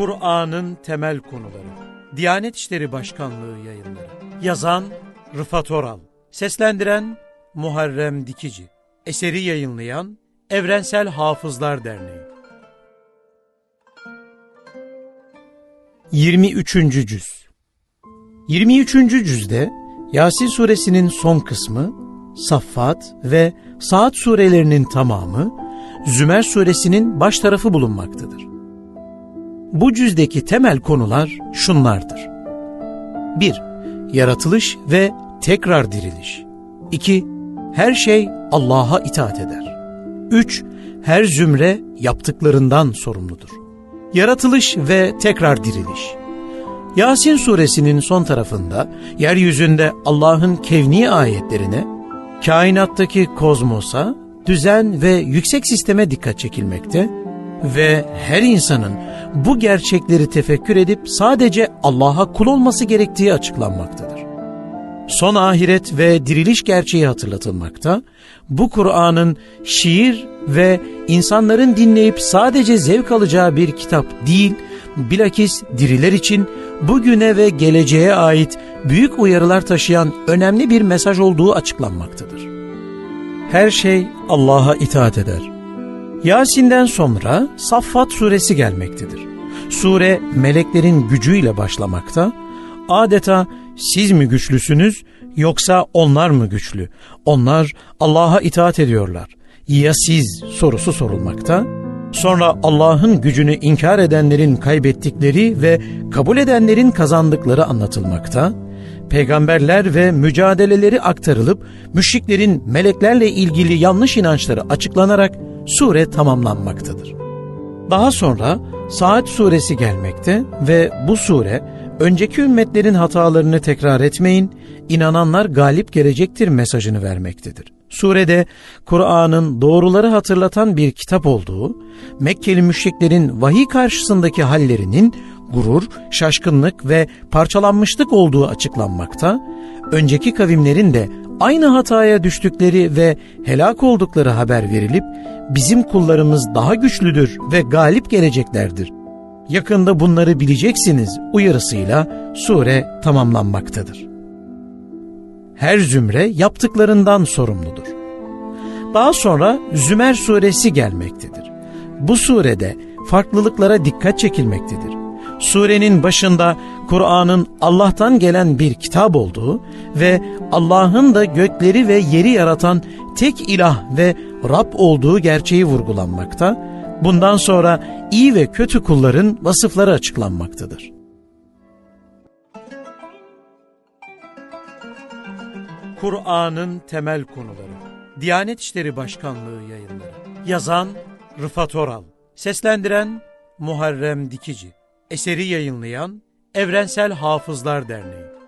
Kur'an'ın temel konuları. Diyanet İşleri Başkanlığı yayınları. Yazan Rıfat Oral. Seslendiren Muharrem Dikici. Eseri yayınlayan Evrensel Hafızlar Derneği. 23. Cüz 23. cüzde Yasin suresinin son kısmı, Saffat ve Saat surelerinin tamamı, Zümer suresinin baş tarafı bulunmaktadır. Bu cüzdeki temel konular şunlardır. 1. Yaratılış ve tekrar diriliş. 2. Her şey Allah'a itaat eder. 3. Her zümre yaptıklarından sorumludur. Yaratılış ve tekrar diriliş. Yasin suresinin son tarafında yeryüzünde Allah'ın kevni ayetlerine, kainattaki kozmosa, düzen ve yüksek sisteme dikkat çekilmekte ve her insanın bu gerçekleri tefekkür edip sadece Allah'a kul olması gerektiği açıklanmaktadır. Son ahiret ve diriliş gerçeği hatırlatılmakta, bu Kur'an'ın şiir ve insanların dinleyip sadece zevk alacağı bir kitap değil, bilakis diriler için bugüne ve geleceğe ait büyük uyarılar taşıyan önemli bir mesaj olduğu açıklanmaktadır. Her şey Allah'a itaat eder. Yasin'den sonra Saffat suresi gelmektedir. Sure meleklerin gücüyle başlamakta, adeta siz mi güçlüsünüz yoksa onlar mı güçlü? Onlar Allah'a itaat ediyorlar. Ya siz sorusu sorulmakta. Sonra Allah'ın gücünü inkar edenlerin kaybettikleri ve kabul edenlerin kazandıkları anlatılmakta. Peygamberler ve mücadeleleri aktarılıp müşriklerin meleklerle ilgili yanlış inançları açıklanarak sure tamamlanmaktadır. Daha sonra Saat suresi gelmekte ve bu sure önceki ümmetlerin hatalarını tekrar etmeyin, inananlar galip gelecektir mesajını vermektedir. Surede Kur'an'ın doğruları hatırlatan bir kitap olduğu, Mekkeli müşriklerin vahiy karşısındaki hallerinin gurur, şaşkınlık ve parçalanmışlık olduğu açıklanmakta, önceki kavimlerin de aynı hataya düştükleri ve helak oldukları haber verilip, bizim kullarımız daha güçlüdür ve galip geleceklerdir. Yakında bunları bileceksiniz uyarısıyla sure tamamlanmaktadır. Her zümre yaptıklarından sorumludur. Daha sonra Zümer suresi gelmektedir. Bu surede farklılıklara dikkat çekilmektedir. Surenin başında Kur'an'ın Allah'tan gelen bir kitap olduğu ve Allah'ın da gökleri ve yeri yaratan tek ilah ve Rab olduğu gerçeği vurgulanmakta, bundan sonra iyi ve kötü kulların vasıfları açıklanmaktadır. Kur'an'ın temel konuları Diyanet İşleri Başkanlığı yayınları. Yazan Rıfat Oral. Seslendiren Muharrem Dikici. Eseri yayınlayan Evrensel Hafızlar Derneği